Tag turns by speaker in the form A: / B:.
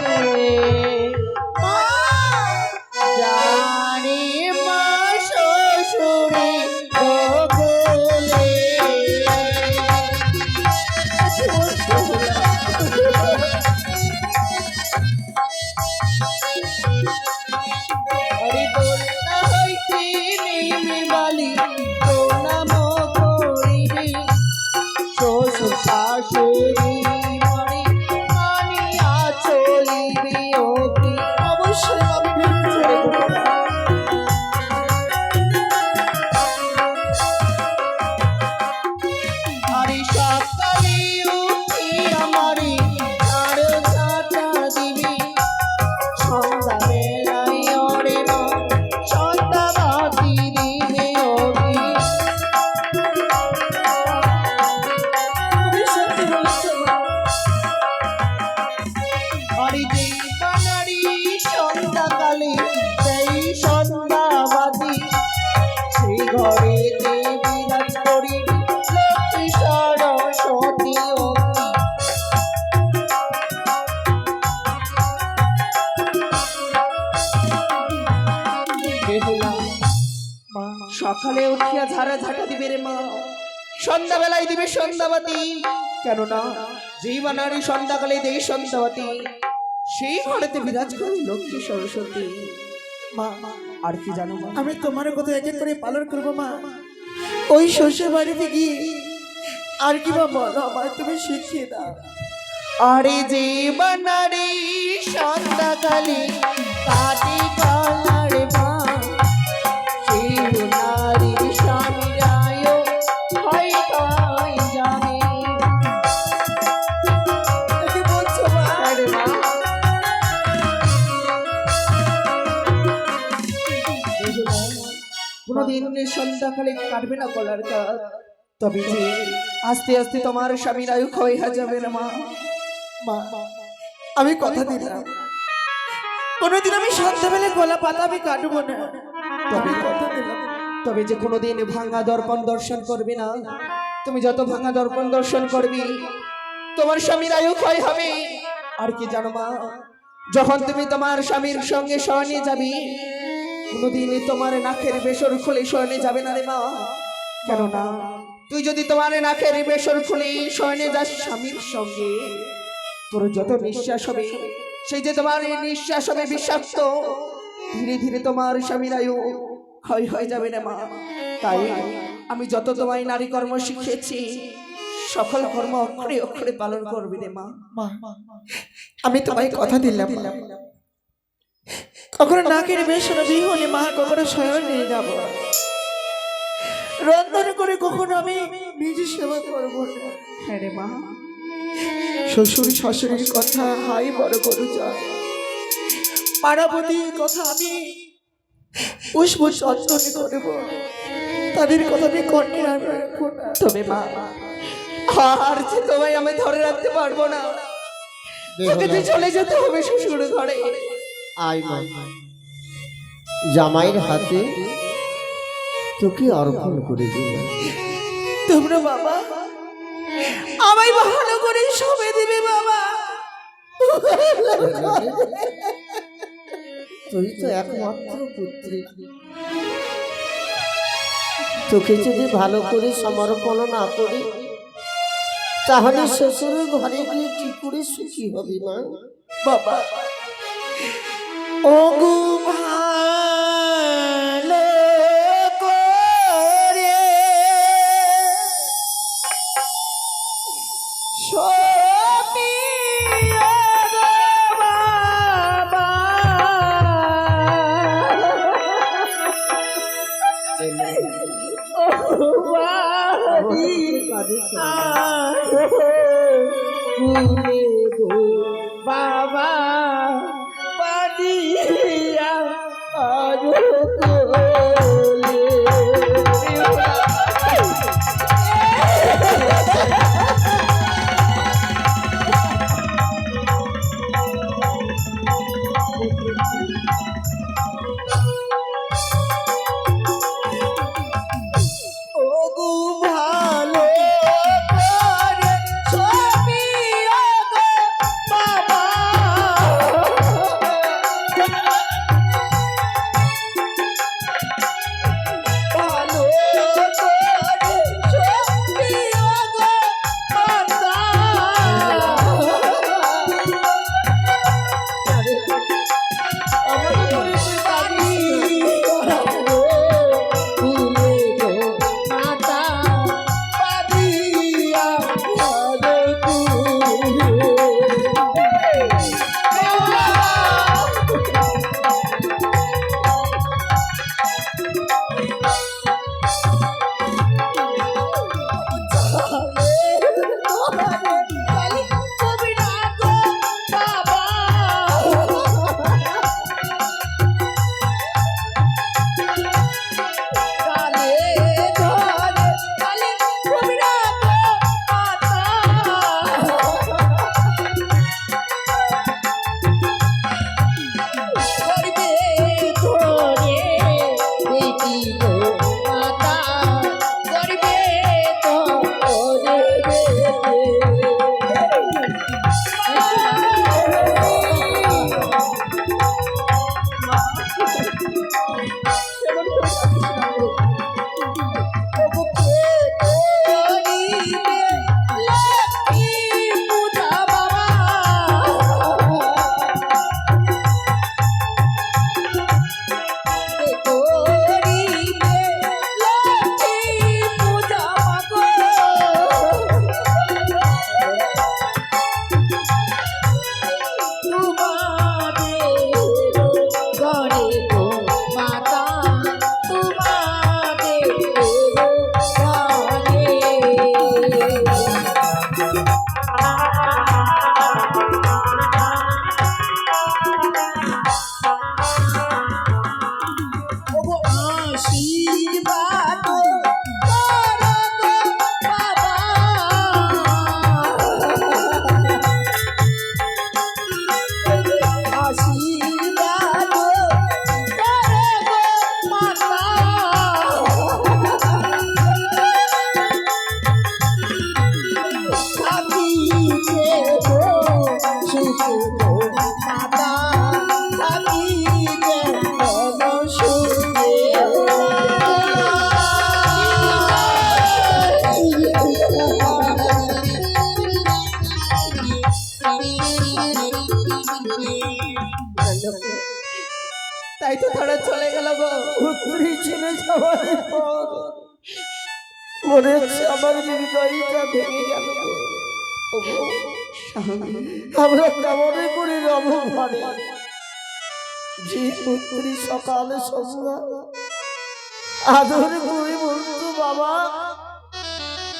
A: জানি সন্ধ্যা সকালে উঠিয়া ঝাড়া ঝাঁটা দিবে রে মা। সন্ধ্যাবেলায় দিবে সন্ধ্যাবাতি। কেননা যেই বানারি সন্ধ্যাকালে দেই সন্ধ্যাবাতি সেই ঘরেতে বিরাজ করে লক্ষ্মী সরস্বতী। মা আর কি জানো
B: আমি তোমার কথা এক এক করে পালন করব মা। ওই শ্বশুর বাড়িতে গিয়ে আর কি বা বলো আমায় তুমি শিখিয়ে দাও।
A: আরে যে বানারি সন্ধ্যাকালে কোনদিন সন্ধ্যাকালে কাটবে না কলার কাজ তবে যে আস্তে আস্তে তোমার স্বামীর আয়ু ক্ষয় যাবে রে মা।
B: মা, আমি কথা দিলাম। কোনোদিন আমি সন্ধ্যাবেলা গলা পাতা আমি কাটবো না।
A: তবে
B: কথা দিলাম।
A: তবে যে কোনোদিন ভাঙা দর্পণ দর্শন করবে না। তুমি যত ভাঙা দর্পণ দর্শন করবি, তোমার স্বামীর আয়ু ক্ষয় হবে। আর কি জানো, মা? যখন তুমি তোমার স্বামীর সঙ্গে শয়নে যাবি কোনোদিন তোমার নাকের বেসর খুলে শয়নে যাবে না রে মা। কেন না তুই যদি তোমার নাকের বেসর খুলে শয়নে যাস স্বামীর সঙ্গে তোর যত নিঃশ্বাস হবে সেই যে তোমার নিঃশ্বাস হবে বিষাক্ত ধীরে ধীরে তোমার স্বামীর আয়ু ক্ষয় হয়ে যাবে না মা। তাই আমি যত তোমায় নারী কর্ম শিখেছি সকল কর্ম অক্ষরে অক্ষরে পালন করবি রে মা।
B: মা আমি তোমায় কথা দিলাম। কখনো নাকের বেসন বিহনে মা কখনো শয়ন নিয়ে যাব। রন্ধন করে কখনো আমি নিজে সেবা করব
A: হ্যাঁ রে মা।
B: শ্বশুর শাশুড়ির কথা হাই বড় করু যায়। পাড়াপতির কথা আমি পুষ্প চন্দনে করব। তাদের কথা আমি রাখব না।
A: তবে মা আর যে তোমায় আমি ধরে রাখতে পারব না। তোকে তুই চলে যেতে হবে শ্বশুর ঘরে।
C: আয় মা। জামাইয়ের হাতে তোকে অর্পণ করে দিল
B: তোমরা বাবা আমায় ভালো করে সবে দিবে বাবা।
C: তুই তো একমাত্র পুত্রী। তোকে যদি ভালো করে সমর্পণ না করি তাহলে শ্বশুরের ঘরে গিয়ে কি করে সুখী হবি মা?
B: বাবা ওগো ভালো করে। সপিয়া
D: Yay!
A: তাই তো তারা চলে গেল গো।
C: মনে হচ্ছে আমার হৃদয়টা ভেঙে গেল। আমরা কেমন করে রব ঘরে। যে পুত্রী সকালে সন্ধ্যা, আদর করে বলতো বাবা।